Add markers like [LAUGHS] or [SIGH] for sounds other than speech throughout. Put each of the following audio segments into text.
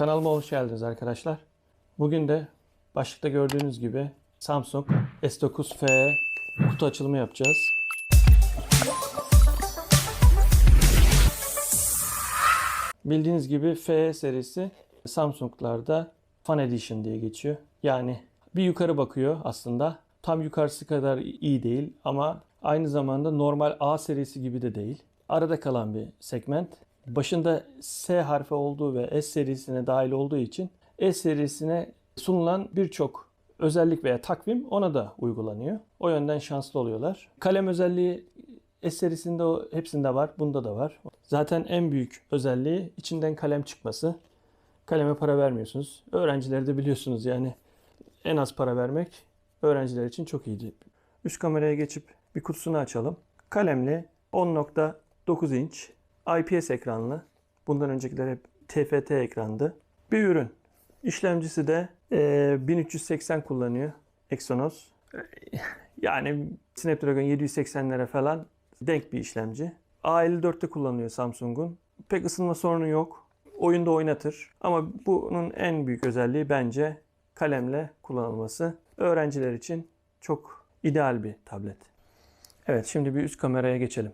Kanalıma hoş geldiniz arkadaşlar. Bugün de başlıkta gördüğünüz gibi Samsung S9 FE kutu açılımı yapacağız. Bildiğiniz gibi FE serisi Samsung'larda Fan Edition diye geçiyor. Yani bir yukarı bakıyor aslında. Tam yukarısı kadar iyi değil ama aynı zamanda normal A serisi gibi de değil. Arada kalan bir segment. Başında S harfi olduğu ve S serisine dahil olduğu için S serisine sunulan birçok özellik veya takvim ona da uygulanıyor. O yönden şanslı oluyorlar. Kalem özelliği S serisinde o hepsinde var, bunda da var. Zaten en büyük özelliği içinden kalem çıkması. Kaleme para vermiyorsunuz. Öğrencileri de biliyorsunuz yani en az para vermek öğrenciler için çok iyiydi. Üst kameraya geçip bir kutusunu açalım. Kalemli 10.9 inç IPS ekranlı. Bundan öncekiler hep TFT ekrandı. Bir ürün. İşlemcisi de eee, 1380 kullanıyor Exynos. [LAUGHS] Yani Snapdragon 780'lere falan denk bir işlemci. A54'te kullanılıyor Samsung'un. Pek ısınma sorunu yok. Oyunda oynatır. Ama bunun en büyük özelliği bence kalemle kullanılması. Öğrenciler için çok ideal bir tablet. Evet şimdi bir üst kameraya geçelim.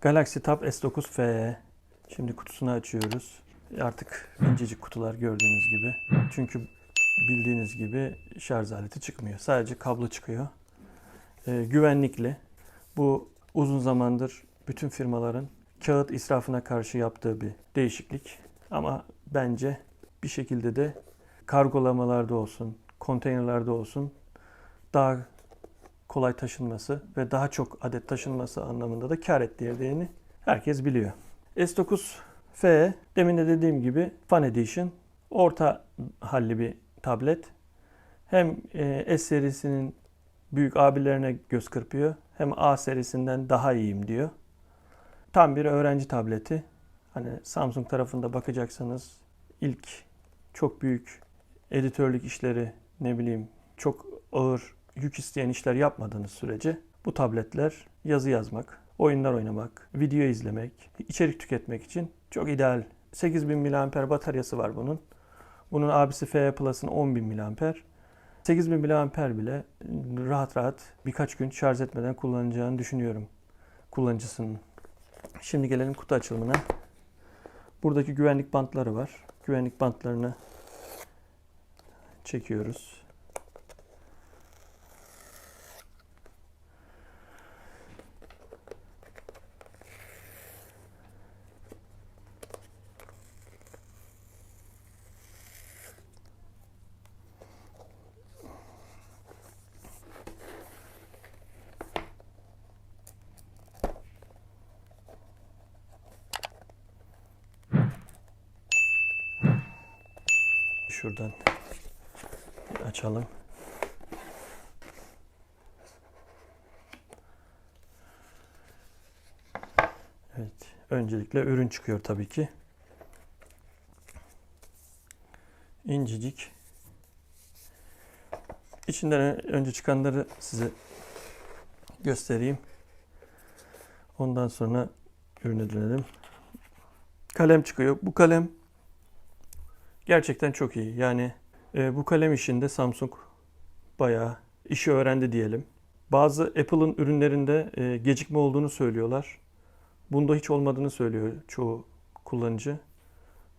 Galaxy Tab S9 FE. Şimdi kutusunu açıyoruz. Artık incecik kutular gördüğünüz gibi. Çünkü bildiğiniz gibi şarj aleti çıkmıyor. Sadece kablo çıkıyor. Ee, güvenlikli. Bu uzun zamandır bütün firmaların kağıt israfına karşı yaptığı bir değişiklik. Ama bence bir şekilde de kargolamalarda olsun, konteynerlarda olsun daha kolay taşınması ve daha çok adet taşınması anlamında da kar ettiğini herkes biliyor. S9 F demin de dediğim gibi Fan Edition orta halli bir tablet. Hem e, S serisinin büyük abilerine göz kırpıyor hem A serisinden daha iyiyim diyor. Tam bir öğrenci tableti. Hani Samsung tarafında bakacaksanız ilk çok büyük editörlük işleri ne bileyim çok ağır yük isteyen işler yapmadığınız sürece bu tabletler yazı yazmak, oyunlar oynamak, video izlemek, içerik tüketmek için çok ideal. 8000 mAh bataryası var bunun. Bunun abisi FE Plus'ın 10.000 mAh. 8000 mAh bile rahat rahat birkaç gün şarj etmeden kullanacağını düşünüyorum kullanıcısının. Şimdi gelelim kutu açılımına. Buradaki güvenlik bantları var. Güvenlik bantlarını çekiyoruz. Şuradan açalım. Evet. Öncelikle ürün çıkıyor tabii ki. İncecik. İçinden önce çıkanları size göstereyim. Ondan sonra ürüne dönelim. Kalem çıkıyor. Bu kalem gerçekten çok iyi. Yani e, bu kalem işinde Samsung bayağı işi öğrendi diyelim. Bazı Apple'ın ürünlerinde e, gecikme olduğunu söylüyorlar. Bunda hiç olmadığını söylüyor çoğu kullanıcı.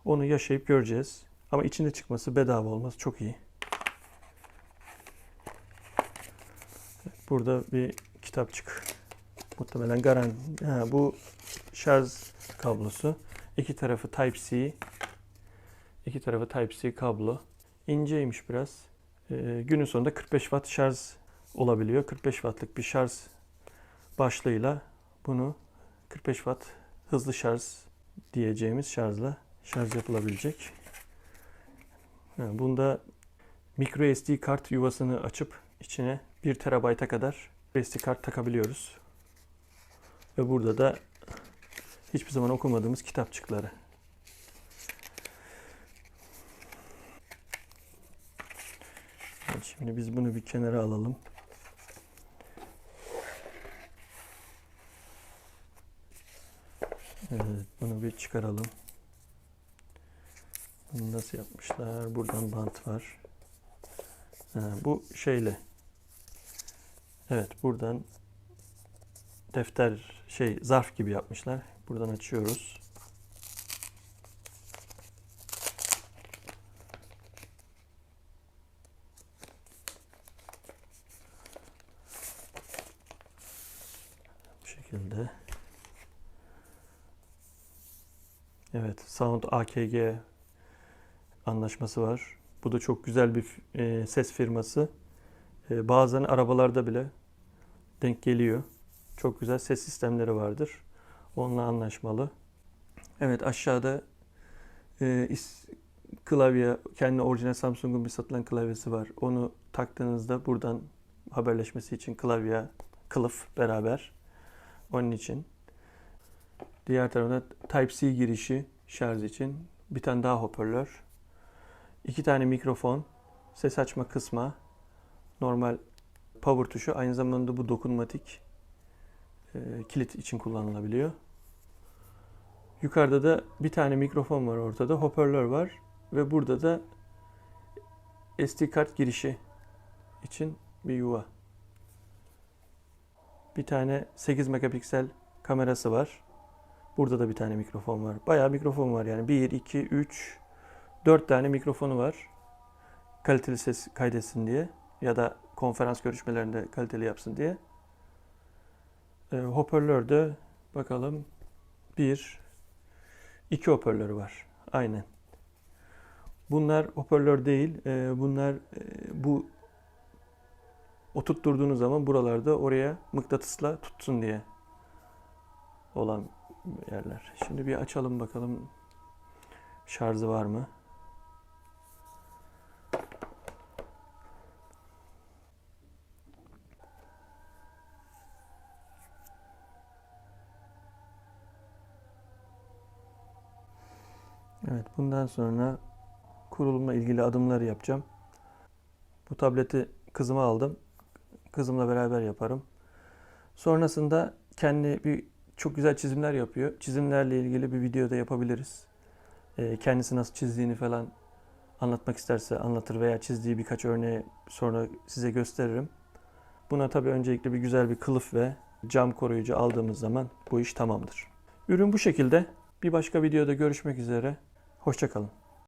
Onu yaşayıp göreceğiz. Ama içinde çıkması bedava olması çok iyi. Burada bir kitapçık. Muhtemelen garan. Ha, bu şarj kablosu. İki tarafı Type-C. İki tarafı Type-C kablo. İnceymiş biraz. Ee, günün sonunda 45 watt şarj olabiliyor. 45 wattlık bir şarj başlığıyla bunu 45 watt hızlı şarj diyeceğimiz şarjla şarj yapılabilecek. Ha, Bunda micro SD kart yuvasını açıp içine 1 terabayta kadar SD kart takabiliyoruz. Ve burada da hiçbir zaman okumadığımız kitapçıkları. Şimdi biz bunu bir kenara alalım. Evet, bunu bir çıkaralım. Bunu nasıl yapmışlar? Buradan bant var. Ha, bu şeyle. Evet buradan defter şey zarf gibi yapmışlar. Buradan açıyoruz. Şekilde. Evet, Sound AKG anlaşması var. Bu da çok güzel bir e, ses firması. E, bazen arabalarda bile denk geliyor. Çok güzel ses sistemleri vardır. Onunla anlaşmalı. Evet aşağıda e, is- klavye, kendi orijinal Samsung'un bir satılan klavyesi var. Onu taktığınızda buradan haberleşmesi için klavye, kılıf beraber. Onun için. Diğer tarafta Type-C girişi şarj için. Bir tane daha hoparlör. iki tane mikrofon. Ses açma kısma. Normal power tuşu. Aynı zamanda bu dokunmatik e, kilit için kullanılabiliyor. Yukarıda da bir tane mikrofon var ortada. Hoparlör var. Ve burada da SD kart girişi için bir yuva. Bir tane 8 megapiksel kamerası var. Burada da bir tane mikrofon var. Bayağı mikrofon var yani. 1, 2, 3, 4 tane mikrofonu var. Kaliteli ses kaydetsin diye. Ya da konferans görüşmelerinde kaliteli yapsın diye. E, hoparlör de bakalım. Bir, iki hoparlörü var. Aynen. Bunlar hoparlör değil. E, bunlar e, bu oturtturduğunuz zaman buralarda oraya mıknatısla tutsun diye olan yerler. Şimdi bir açalım bakalım şarjı var mı? Evet, bundan sonra kurulumla ilgili adımları yapacağım. Bu tableti kızıma aldım. Kızımla beraber yaparım. Sonrasında kendi bir çok güzel çizimler yapıyor. Çizimlerle ilgili bir video da yapabiliriz. Ee, kendisi nasıl çizdiğini falan anlatmak isterse anlatır veya çizdiği birkaç örneği sonra size gösteririm. Buna tabii öncelikle bir güzel bir kılıf ve cam koruyucu aldığımız zaman bu iş tamamdır. Ürün bu şekilde. Bir başka videoda görüşmek üzere. Hoşçakalın.